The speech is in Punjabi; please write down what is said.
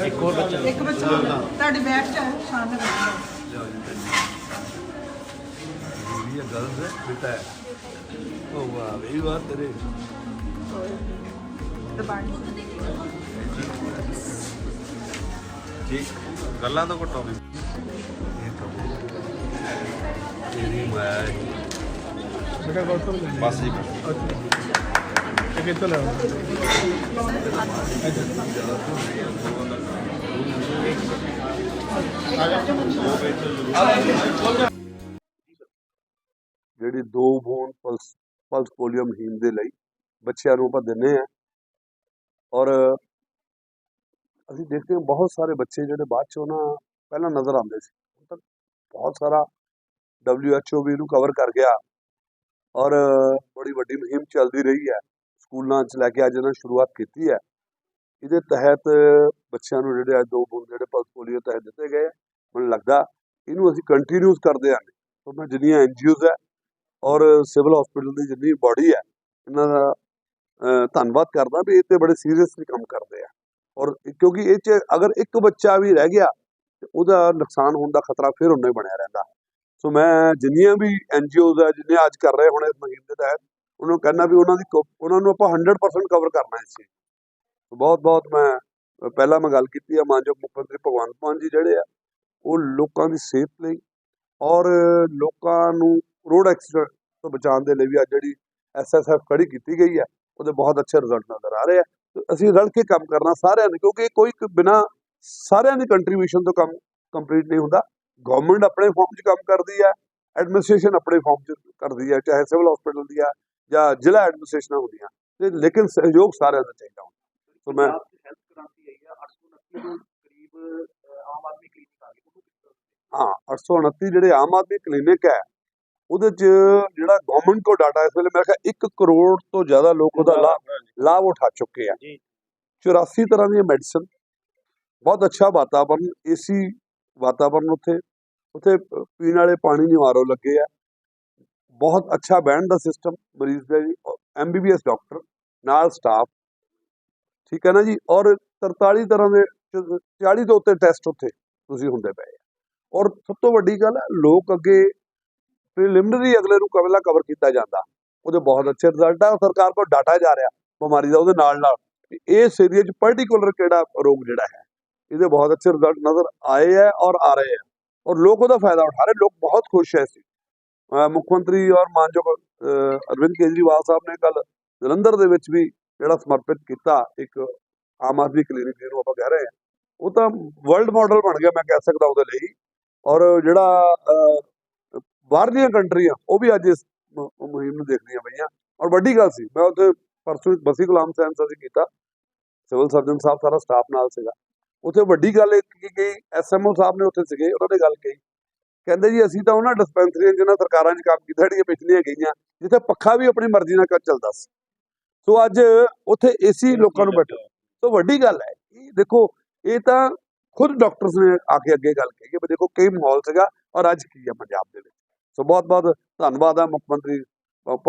ਇੱਕ ਹੋਰ ਬੱਚਾ। ਇੱਕ ਬੱਚਾ ਤੁਹਾਡੀ ਬੈਗ ਚ ਹੈ ਸ਼ਾਨ ਨਾਲ ਇਹ ਗੱਲ ਹੈ ਬੇਟਾ ਹੈ ਉਹ ਵਾਹ ਵੀ ਵਾਹ ਤੇਰੇ ਦਬਾਣੀ ਠੀਕ ਗੱਲਾਂ ਤੋਂ ਘਟੋ ਵੀ ਇਹ ਤਾਂ ਤੇਰੀ ਮਾਇਆ ਹੈ। ਬੇਟਾ ਗੌਤਮ ਲੈ ਬਸ ਜੀ। ਇਹ ਕਿੱਥੋਂ ਲੈ ਜਿਹੜੀ ਦੋ ਬੂੰਦ ਪਲਸ ਪਲਸ ਪੋਲੀਓ ਮੁਹਿੰਮ ਦੇ ਲਈ ਬੱਚਿਆਂ ਨੂੰ ਆਪਾਂ ਦਿੰਨੇ ਆ ਔਰ ਅਸੀਂ ਦੇਖਦੇ ਹਾਂ, ਬਹੁਤ ਸਾਰੇ ਬੱਚੇ ਜਿਹੜੇ ਬਾਅਦ ਚੋਂ ਨਾ ਪਹਿਲਾਂ ਨਜ਼ਰ ਆਉਂਦੇ ਸੀ। ਹੁਣ ਤੱਕ ਬਹੁਤ ਸਾਰਾ WHO ਵੀ ਇਹਨੂੰ ਕਵਰ ਕਰ ਗਿਆ ਔਰ ਬੜੀ ਵੱਡੀ ਮੁਹਿੰਮ ਚੱਲਦੀ ਰਹੀ ਹੈ। ਸਕੂਲਾਂ 'ਚ ਲੈ ਕੇ ਅੱਜ ਇਹਨਾਂ ਸ਼ੁਰੂਆਤ ਕੀਤੀ ਹੈ। ਇਹਦੇ ਤਹਿਤ ਬੱਚਿਆਂ ਨੂੰ ਜਿਹੜੇ ਅੱਜ ਦੋ ਬੂੰਦ ਜਿਹੜੇ ਪਲਸ ਪੋਲੀਓ ਤਹਿਤ ਦਿੱਤੇ ਗਏ ਮੈਨੂੰ ਲੱਗਦਾ ਇਹਨੂੰ ਅਸੀਂ ਕੰਟੀਨਿਊਸ ਕਰਦੇ ਆਂਗੇ ਸੋ ਮੈਂ ਜਿੰਨੀਆਂ ਐਨਜੀਓਜ਼ ਹੈ ਔਰ ਸਿਵਲ ਹਸਪੀਟਲ ਦੀ ਜਿੰਨੀ ਬਾਡੀ ਹੈ, ਇਹਨਾਂ ਦਾ ਧੰਨਵਾਦ ਕਰਦਾ ਵੀ ਇਹ ਤੇ ਬੜੇ ਸੀਰੀਅਸਲੀ ਕੰਮ ਕਰਦੇ ਆ। ਕਿਉਂਕਿ ਇਹ ਚ ਅਗਰ ਇੱਕ ਬੱਚਾ ਵੀ ਰਹਿ ਗਿਆ, ਤੇ ਉਹਦਾ ਨੁਕਸਾਨ ਹੋਣ ਦਾ ਖਤਰਾ ਫਿਰ ਉਨਾ ਹੀ ਬਣਿਆ ਰਹਿੰਦਾ। ਸੋ ਮੈਂ ਜਿੰਨੀਆਂ ਵੀ ਐਨਜੀਓਜ਼ ਹੈ ਜਿੰਨੇ ਅੱਜ ਕਰ ਰਹੇ ਹੁਣ ਇਸ ਮੁਹਿੰਮ ਦੇ ਤਹਿਤ, ਉਹਨਾਂ ਨੂੰ ਕਹਿਣਾ ਵੀ ਉਹਨਾਂ ਦੀ ਕੋ- ਉਹਨਾਂ ਨੂੰ ਆਪਾਂ 100% ਕਵਰ ਕਰਨਾ ਹੈ ਇਸ ਚੀਜ਼ ਬਹੁਤ ਬਹੁਤ ਮੈਂ, ਪਹਿਲਾਂ ਮੈਂ ਗੱਲ ਕੀਤੀ ਆ ਮਾਨਯੋਗ ਮੁੱਖ ਮੰਤਰੀ ਭਗਵੰਤ ਮਾਨ ਜੀ ਜਿਹੜੇ ਆ, ਉਹ ਲੋਕਾਂ ਦੀ ਸਿਹਤ ਲਈ ਔਰ ਲੋਕਾਂ ਨੂੰ ਰੋਡ ਐਕਸੀਡੈਂਟ ਤੋਂ ਬਚਾਉਣ ਦੇ ਲਈ ਵੀ ਅੱਜ ਜਿਹੜੀ ਐਸਐਸਐਫ ਖੜੀ ਕੀਤੀ ਗਈ ਹੈ ਉਹਦੇ ਬਹੁਤ ਅੱਛੇ ਰਿਜ਼ਲਟ ਨਜ਼ਰ ਆ ਰਹੇ ਆ। ਅਸੀਂ ਰਲ ਕੇ ਕੰਮ ਕਰਨਾ ਸਾਰਿਆਂ ਨੇ ਕਿਉਂਕਿ ਕੋਈ ਬਿਨਾ ਸਾਰਿਆਂ ਦੀ ਕੰਟਰੀਬਿਊਸ਼ਨ ਤੋਂ ਕੰਮ ਕੰਪਲੀਟ ਨਹੀਂ ਹੁੰਦਾ। ਗਵਰਨਮੈਂਟ ਆਪਣੇ ਫਾਰਮ 'ਚ ਕੰਮ ਕਰਦੀ ਹੈ ਐਡਮਿਨਿਸਟ੍ਰੇਸ਼ਨ ਆਪਣੇ ਫਾਰਮ 'ਚ ਕਰਦੀ ਹੈ ਚਾਹੇ ਸਿਵਲ ਹਸਪੀਟਲ ਦੀ ਆ ਜਾਂ ਜ਼ਿਲ੍ਹਾ ਐਡਮਿਨਿਸਟ੍ਰੇਸ਼ਨਾਂ ਹੁੰਦੀਆਂ। ਤੇ ਲੇਕਿਨ ਸਹਿਯੋਗ ਸਾਰਿਆਂ ਦਾ ਚਾਹੀਦਾ ਹੁੰਦਾ। ਸੋ ਮੈਂ ਹੈਲਥ ਕ੍ਰਾਂਤੀ ਆਈ ਆ 829 ਨੂੰ ਕਰੀਬ ਅਹ, ਆਮ ਆਦਮੀ ਕਲੀਨਿਕ ਆ ਗਈ ਉਹਨੂੰ ਕਿਸ ਤਰ੍ਹਾਂ ਹਾਂ 829 ਜਿਹੜੇ ਆਮ ਆਦਮੀ ਕਲੀਨਿਕ ਹੈ ਉਹਦੇ 'ਚ ਜਿਹੜਾ ਗਵਰਨਮੈਂਟ ਕੋ ਡਾਟਾ ਇਸ ਵੇਲੇ ਮੇਰੇ ਖਿਆਲ 1 ਕਰੋੜ ਤੋਂ ਜ਼ਿਆਦਾ ਲੋਕ ਉਹਦਾ ਲਾਭ ਲਾਭ ਉਠਾ ਚੁੱਕੇ ਆ। ਜੀ। 84 ਤਰ੍ਹਾਂ ਦੀਆਂ ਮੈਡੀਸਨ ਬਹੁਤ ਅੱਛਾ ਵਾਤਾਵਰਨ ਏਸੀ ਵਾਤਾਵਰਨ ਉੱਥੇ ਉੱਥੇ ਪੀਣ ਵਾਲੇ ਪਾਣੀ ਦੀ ਆਰਓ ਲੱਗੇ ਆ। ਬਹੁਤ ਅੱਛਾ ਬੈਂਡ ਦਾ ਸਿਸਟਮ ਮਰੀਜ਼ ਦਾ ਜੀ ਐਮਬੀਬੀਐਸ ਡਾਕਟਰ ਨਾਲ ਸਟਾਫ ਠੀਕ ਹੈ ਨਾ ਜੀ? ਔਰ 43 ਤਰ੍ਹਾਂ ਦੇ 40 ਤੋਂ ਉੱਤੇ ਟੈਸਟ ਉੱਥੇ ਤੁਸੀਂ ਹੁੰਦੇ ਪਏ ਆ। ਔਰ ਸਭ ਤੋਂ ਵੱਡੀ ਗੱਲ ਹੈ ਲੋਕ ਅੱਗੇ ਪ੍ਰੀਲਿਮਿਨਰੀ ਅਗਲੇ ਨੂੰ ਕਵਲਾ ਕਵਰ ਕੀਤਾ ਜਾਂਦਾ। ਉਹਦੇ ਬਹੁਤ ਅੱਛੇ ਰਿਜ਼ਲਟ ਆ ਸਰਕਾਰ ਕੋਲ ਡਾਟਾ ਜਾ ਰਿਹਾ। ਬਿਮਾਰੀ ਦਾ ਉਹਦੇ ਨਾਲ ਨਾਲ। ਵੀ ਇਸ ਏਰੀਆ 'ਚ ਪਾਰਟਿਕੂਲਰ ਕਿਹੜਾ ਰੋਗ ਜਿਹੜਾ ਹੈ ਇਹਦੇ ਬਹੁਤ ਅੱਛੇ ਰਿਜ਼ਲਟ ਨਜ਼ਰ ਆਏ ਹੈ ਔਰ ਆ ਰਹੇ ਹੈ। ਔਰ ਲੋਕ ਉਹਦਾ ਫਾਇਦਾ ਉਠਾ ਰਹੇ ਲੋਕ ਬਹੁਤ ਖੁਸ਼ ਹੈ ਸੀ ਮੁੱਖ ਮੰਤਰੀ ਔਰ ਮਾਨਯੋਗ ਅਰਵਿੰਦ ਕੇਜਰੀਵਾਲ ਸਾਹਿਬ ਨੇ ਕੱਲ ਜਲੰਧਰ ਦੇ ਵਿੱਚ ਵੀ ਜਿਹੜਾ ਸਮਰਪਿਤ ਕੀਤਾ ਇੱਕ ਆਮ ਆਦਮੀ ਕਲੀਨਿਕ ਜਿਹਨੂੰ ਆਪਾਂ ਕਹਿ ਰਹੇ ਹਾਂ। ਉਹ ਤਾਂ ਵਰਲਡ ਮਾਡਲ ਬਣ ਗਿਆ ਮੈਂ ਕਹਿ ਸਕਦਾ ਉਹਦੇ ਲਈ। ਔਰ ਜਿਹੜਾ ਅਹ, ਬਾਹਰਲੀਆਂ ਕੰਟਰੀਆਂ ਉਹ ਵੀ ਅੱਜ ਇਸ ਮੁਹਿੰਮ ਨੂੰ ਦੇਖਦੀਆਂ ਪਈਆਂ। ਔਰ ਵੱਡੀ ਗੱਲ ਸੀ ਮੈਂ ਉੱਥੇ ਪਰਸੋਂ ਬਸੀ ਗੁਲਾਮ ਸੈਂਸ ਅਸੀਂ ਕੀਤਾ। ਸਿਵਲ ਸਰਜਨ ਸਾਹਿਬ ਸਾਰਾ ਸਟਾਫ ਨਾਲ ਸੀਗਾ। ਉੱਥੇ ਵੱਡੀ ਗੱਲ ਇਹ ਕੀ ਗਈ ਐਸਐਮਓ ਸਾਹਿਬ ਨੇ ਉੱਥੇ ਸੀਗੇ ਉਹਨਾਂ ਨੇ ਗੱਲ ਕਹੀ। ਕਹਿੰਦੇ ਜੀ ਅਸੀਂ ਤਾਂ ਉਹਨਾਂ ਡਿਸਪੈਂਸਰੀਆਂ ਜਿਹਨਾਂ ਸਰਕਾਰਾਂ 'ਚ ਕੰਮ ਕੀਤਾ ਜਿਹੜੀਆਂ ਪਿਛਲੀਆਂ ਗਈਆਂ ਜਿੱਥੇ ਪੱਖਾ ਵੀ ਆਪਣੀ ਮਰਜ਼ੀ ਨਾਲ ਕਰ ਚੱਲਦਾ ਸੀ। ਸੋ ਅੱਜ ਉੱਥੇ ਏਸੀ ਲੋਕਾਂ ਨੂੰ ਬੈਠੋ। ਸੋ ਵੱਡੀ ਗੱਲ ਹੈ ਇਹ ਦੇਖੋ ਇਹ ਤਾਂ ਖੁਦ ਡਾਕਟਰਸ ਨੇ ਆ ਕੇ ਅੱਗੇ ਗੱਲ ਕਹੀ ਵੀ ਦੇਖੋ ਕੀ ਮਾਹੌਲ ਸੀਗਾ ਔਰ ਅੱਜ ਕੀ ਹੈ ਪੰਜਾਬ ਦੇ ਵਿੱਚ। ਸੋ ਬਹੁਤ ਬਹੁਤ ਧੰਨਵਾਦ ਹੈ ਮੁੱਖ ਮੰਤਰੀ ਭਗਵੰਤ